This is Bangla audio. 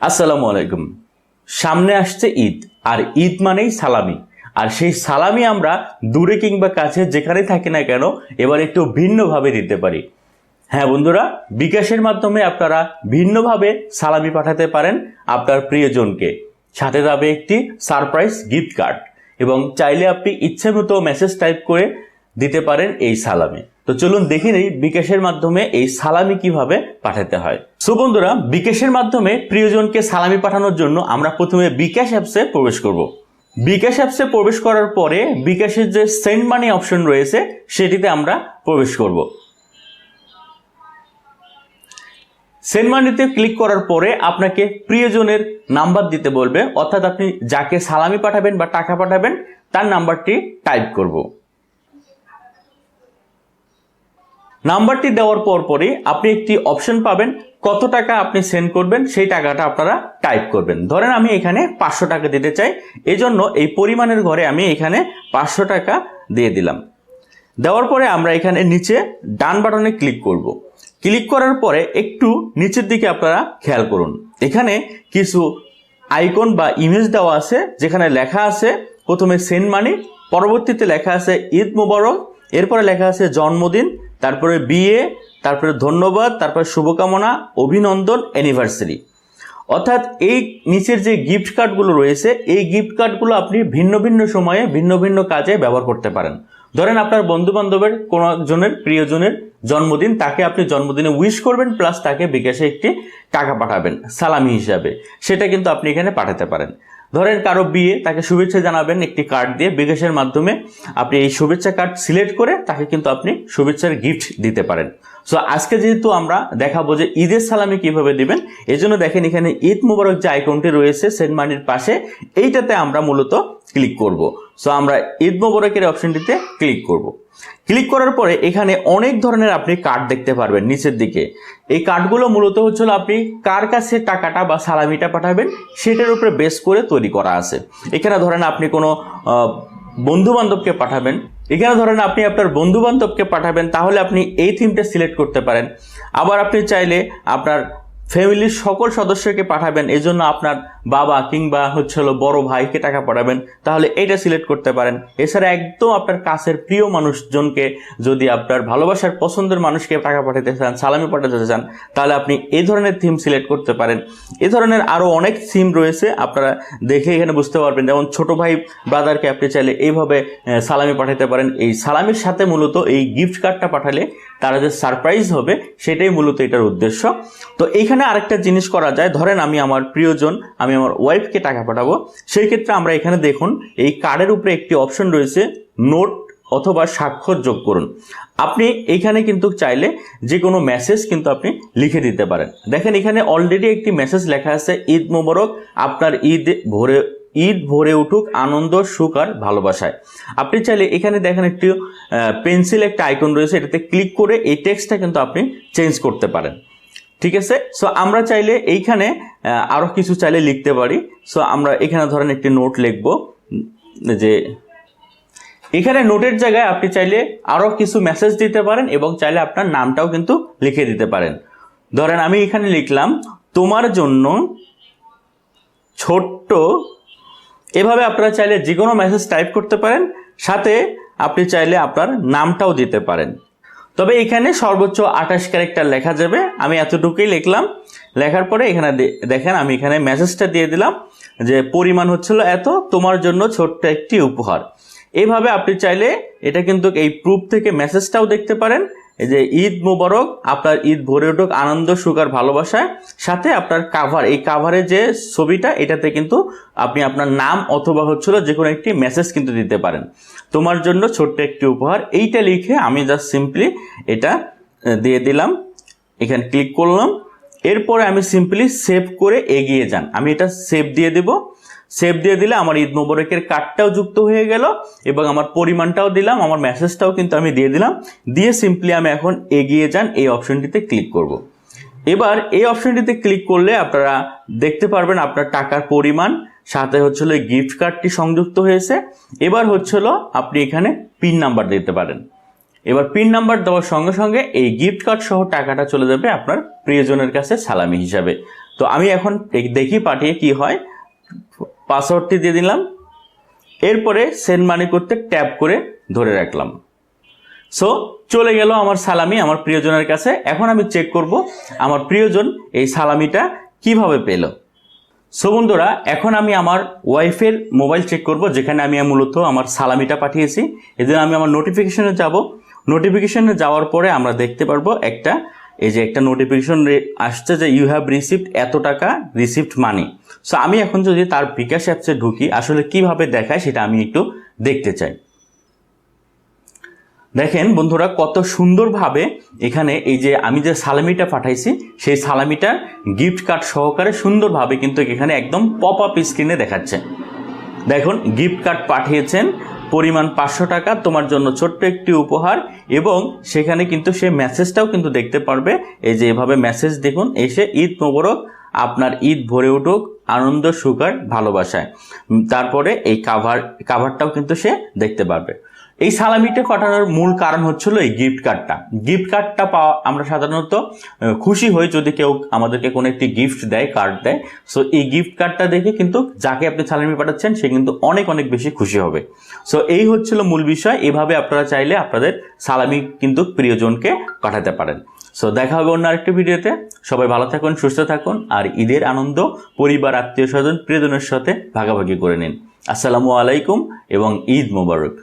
আসসালামু আলাইকুম। সামনে আসছে ঈদ, আর ঈদ মানেই সালামি। আর সেই সালামি আমরা দূরে কিংবা কাছে যেখানে থাকি না কেন, এবার একটু ভিন্নভাবে দিতে পারি। হ্যাঁ বন্ধুরা, বিকাশের মাধ্যমে আপনারা ভিন্নভাবে সালামি পাঠাতে পারেন আপনার প্রিয়জনকে। সাথে যাবে একটি সারপ্রাইজ গিফট কার্ড এবং চাইলে আপনি ইচ্ছে মতো মেসেজ টাইপ করে দিতে পারেন এই সালামি। তো চলুন দেখে নেই বিকাশের মাধ্যমে এই সালামি কীভাবে পাঠাতে হয়। সো বন্ধুরা, বিকাশের মাধ্যমে প্রিয়জনকে সালামি পাঠানোর জন্য আমরা প্রথমে বিকাশ অ্যাপসে প্রবেশ করব। বিকাশ অ্যাপসে প্রবেশ করার পরে বিকাশের যে সেন্ড মানি অপশন রয়েছে, সেটিতে আমরা প্রবেশ করব। সেন্ড মানিতে ক্লিক করার পরে আপনাকে প্রিয়জনের নাম্বার দিতে বলবে, অর্থাৎ আপনি যাকে সালামি পাঠাবেন বা টাকা পাঠাবেন, তার নাম্বারটি টাইপ করব। নাম্বারটি দেওয়ার পর পরে আপনি একটি অপশন পাবেন, কত টাকা আপনি সেন্ড করবেন, সেই টাকাটা আপনারা টাইপ করবেন। ধরেন আমি এখানে পাঁচশো টাকা দিতে চাই, এজন্য এই পরিমাণের ঘরে আমি এখানে পাঁচশো টাকা দিয়ে দিলাম। দেওয়ার পরে আমরা এখানে নিচে ডান বাটনে ক্লিক করব। ক্লিক করার পরে একটু নিচের দিকে আপনারা খেয়াল করুন। এখানে কিছু আইকন বা ইমেজ দেওয়া আছে, যেখানে লেখা আছে প্রথমে সেন্ট মানি পরবর্তীতে লেখা আছে ঈদ মুবারক, এরপরে লেখা আছে জন্মদিন তারপরে বিয়ে, তারপরে ধন্যবাদ, তারপরে শুভকামনা, অভিনন্দন অ্যানিভার্সারি অর্থাৎ এই নিচের যে গিফট কার্ডগুলো রয়েছে, এই গিফট কার্ডগুলো আপনি ভিন্ন ভিন্ন সময়ে ভিন্ন ভিন্ন কাজে ব্যবহার করতে পারেন। ধরেন আপনার বন্ধু বান্ধবের কোনো একজনের প্রিয়জনের জন্মদিন, তাকে আপনি জন্মদিনে উইশ করবেন প্লাস তাকে বিকাশে একটি টাকা পাঠাবেন, সালামি হিসাবে। সেটা কিন্তু আপনি এখানে পাঠাতে পারেন। ধরেন কারও বিয়ে, তাকে শুভেচ্ছা জানাবেন একটি কার্ড দিয়ে, বিকাশের মাধ্যমে আপনি এই শুভেচ্ছা কার্ড সিলেক্ট করে তাকে কিন্তু আপনি শুভেচ্ছার গিফট দিতে পারেন। সো আজকে যেহেতু আমরা দেখাবো যে ঈদের সালামি কীভাবে দিবেন, এজন্য দেখেন এখানে ঈদ মুবারক যে আইকনটি রয়েছে সেন্ট মানির পাশে, এইটাতে আমরা মূলত ক্লিক করব। সো আমরা ঈদ মুবারকের অপশনটিতে ক্লিক করব। ক্লিক করার পরে এখানে অনেক ধরনের আপনি কার্ড দেখতে পারবেন নিচের দিকে। এই কার্ডগুলো মূলত হচ্ছিল আপনি কার কাছে টাকাটা বা সালামিটা পাঠাবেন সেটার উপরে বেস করে তৈরি করা আছে। এখানে ধরেন আপনি কোনো বন্ধু বান্ধবকে পাঠাবেন। এখানে ধরেন আপনি আপনার বন্ধু বান্ধবকে পাঠাবেন, তাহলে আপনি এই থিমটা সিলেক্ট করতে পারেন। আবার আপনি চাইলে আপনার ফ্যামিলির সকল সদস্যকে পাঠাবেন এই জন্য আপনার বাবা কিংবা হচ্ছে হলো বড় ভাইকে টাকা পাঠাবেন, তাহলে এটা সিলেক্ট করতে পারেন। এছাড়া একদম আপনার কাছের প্রিয় মানুষজনকে যদি আপনার ভালোবাসার পছন্দের মানুষকে টাকা পাঠাতে চান, সালামি পাঠাতে চান, তাহলে আপনি এই ধরনের থিম সিলেক্ট করতে পারেন। এ ধরনের আরও অনেক থিম রয়েছে, আপনারা দেখে এখানে বুঝতে পারবেন। যেমন ছোট ভাই ব্রাদারকে আপনি চাইলে এইভাবে সালামি পাঠাতে পারেন। এই সালামির সাথে মূলত এই গিফট কার্ডটা পাঠালে তারা যে সারপ্রাইজ হবে, সেটাই মূলত এটার উদ্দেশ্য। তো এইখানে আরেকটা জিনিস করা যায়। ধরেন আমি আমার প্রিয়জন, আমি আমার ওয়াইফকে টাকা পাঠাবো। সেই ক্ষেত্রে আমরা এখানে দেখুন, এই কার্ডের উপরে একটি অপশন রয়েছে নোট অথবা স্বাক্ষর যোগ করুন। আপনি এইখানে কিন্তু চাইলে যে কোনো মেসেজ কিন্তু আপনি লিখে দিতে পারেন। দেখেন, এখানে অলরেডি একটি মেসেজ লেখা আছে, ঈদ মোবারক, আপনার ঈদ ভরে ঈদ ভরে উঠুক, আনন্দ, সুখ আর ভালোবাসায়। আপনি চাইলে এখানে দেখেন একটি পেন্সিল একটা আইকন রয়েছে, এটাতে ক্লিক করে এই টেক্সটটা কিন্তু আপনি চেঞ্জ করতে পারেন। ঠিক আছে? সো আমরা চাইলে এইখানে আরও কিছু চাইলে লিখতে পারি। সো আমরা এখানে ধরেন একটি নোট লিখব, যে এখানে নোটের জায়গায় আপনি চাইলে আরও কিছু মেসেজ দিতে পারেন এবং চাইলে আপনার নামটাও কিন্তু লিখে দিতে পারেন। ধরেন আমি এখানে লিখলাম, তোমার জন্য ছোট্ট এভাবে আপনারা চাইলে যে কোনো মেসেজ টাইপ করতে পারেন। সাথে আপনি চাইলে আপনার নামটাও দিতে পারেন। তবে এখানে সর্বোচ্চ আঠাশ ক্যারেক্টার লেখা যাবে। আমি এতটুকুই লিখলাম। লেখার পরে এখানে দেখেন, আমি এখানে মেসেজটা দিয়ে দিলাম যে, পরিমাণ হচ্ছিল এত, তোমার জন্য ছোট্ট একটি উপহার। এভাবে আপনি চাইলে এটা কিন্তু এই প্রুফ থেকে মেসেজটাও দেখতে পারেন। এই যে ঈদ মোবারক, আপনার ঈদ ভরে উঠুক, আনন্দ, সুখ আর ভালোবাসায় সাথে আপনার কাভার এই কাভারের যে ছবিটা, এটাতে কিন্তু আপনি আপনার নাম অথবা হচ্ছিল যে কোনো একটি মেসেজ কিন্তু দিতে পারেন। তোমার জন্য ছোট্ট একটি উপহার, এইটা লিখে আমি জাস্ট সিম্পলি এটা দিয়ে দিলাম। এখানে ক্লিক করলাম। এরপরে আমি সিম্পলি সেভ করে এগিয়ে যান। আমি এটা সেভ দিয়ে দেব। সেভ দিয়ে দিলে আমার ঈদ মোবারকের কার্ডটাও যুক্ত হয়ে গেল এবং আমার পরিমাণটাও দিলাম, আমার মেসেজটাও কিন্তু আমি দিয়ে দিলাম। দিয়ে সিম্পলি আমি এখন এগিয়ে যান, এই অপশনটিতে ক্লিক করব। এবার এই অপশনটিতে ক্লিক করলে আপনারা দেখতে পারবেন আপনার টাকার পরিমাণ, সাথে হচ্ছিল গিফট কার্ডটি সংযুক্ত হয়েছে। এবার হচ্ছিল আপনি এখানে পিন নাম্বার দিতে পারেন। এবার পিন নাম্বার দেওয়ার সঙ্গে সঙ্গে এই গিফট কার্ড সহ টাকাটা চলে যাবে আপনার প্রিয়জনের কাছে সালামি হিসাবে। তো আমি এখন দেখি পাঠিয়ে কি হয়। পাসওয়ার্ডটি দিয়ে দিলাম। এরপরে সেন্ড মানি করতে ট্যাপ করে ধরে রাখলাম। সো চলে গেল আমার সালামি আমার প্রিয়জনের কাছে। এখন আমি চেক করব আমার প্রিয়জন এই সালামিটা কীভাবে পেল। সো বন্ধুরা, এখন আমি আমার ওয়াইফের মোবাইল চেক করব, যেখানে আমি মূলত আমার সালামিটা পাঠিয়েছি। এজন্য আমি আমার নোটিফিকেশনে যাব। নোটিফিকেশনে যাওয়ার পরে আমরা দেখতে পারব একটা এই যে একটা নোটিফিকেশন আসছে যে ইউ হ্যাভ রিসিভড এত টাকা রিসিভড মানি সো আমি এখন যদি তার বিকাশ অ্যাপসে ঢুকি, আসলে কীভাবে দেখায় সেটা আমি একটু দেখতে চাই। দেখেন বন্ধুরা, কত সুন্দরভাবে এখানে এই যে আমি যে সালামিটা পাঠাইছি, সেই সালামিটার গিফট কার্ড সহকারে সুন্দরভাবে কিন্তু এখানে একদম পপ আপ স্ক্রিনে দেখাচ্ছে। দেখুন গিফট কার্ড পাঠিয়েছেন পরিমাণ পাঁচশো টাকা তোমার জন্য ছোট্ট একটি উপহার এবং সেখানে কিন্তু সে মেসেজটাও কিন্তু দেখতে পারবে। এই যে এভাবে মেসেজ দেখুন, এসে ঈদ মোবারক, আপনার ঈদ ভরে উঠুক, আনন্দ সুখার ভালোবাসায়। তারপরে এই কাভার কাভারটাও কিন্তু সে দেখতে পারবে। এই সালামিটা পাঠানোর মূল কারণ হচ্ছিল এই গিফট কার্ডটা গিফট কার্ডটা পাওয়া আমরা সাধারণত খুশি হই যদি কেউ আমাদেরকে কোনো একটি গিফট দেয় কার্ড দেয়। সো এই গিফট কার্ডটা দেখে কিন্তু যাকে আপনি সালামি পাঠাচ্ছেন, সে কিন্তু অনেক অনেক বেশি খুশি হবে। সো এই হচ্ছিল মূল বিষয়। এভাবে আপনারা চাইলে আপনাদের সালামি কিন্তু প্রিয়জনকে পাঠাতে পারেন। সো দেখা হবে অন্য আরেকটি ভিডিওতে। সবাই ভালো থাকুন, সুস্থ থাকুন, আর ঈদের আনন্দ পরিবার, আত্মীয় স্বজন, প্রিয়জনের সাথে ভাগাভাগি করে নিন। আসসালামু আলাইকুম এবং ঈদ মোবারক।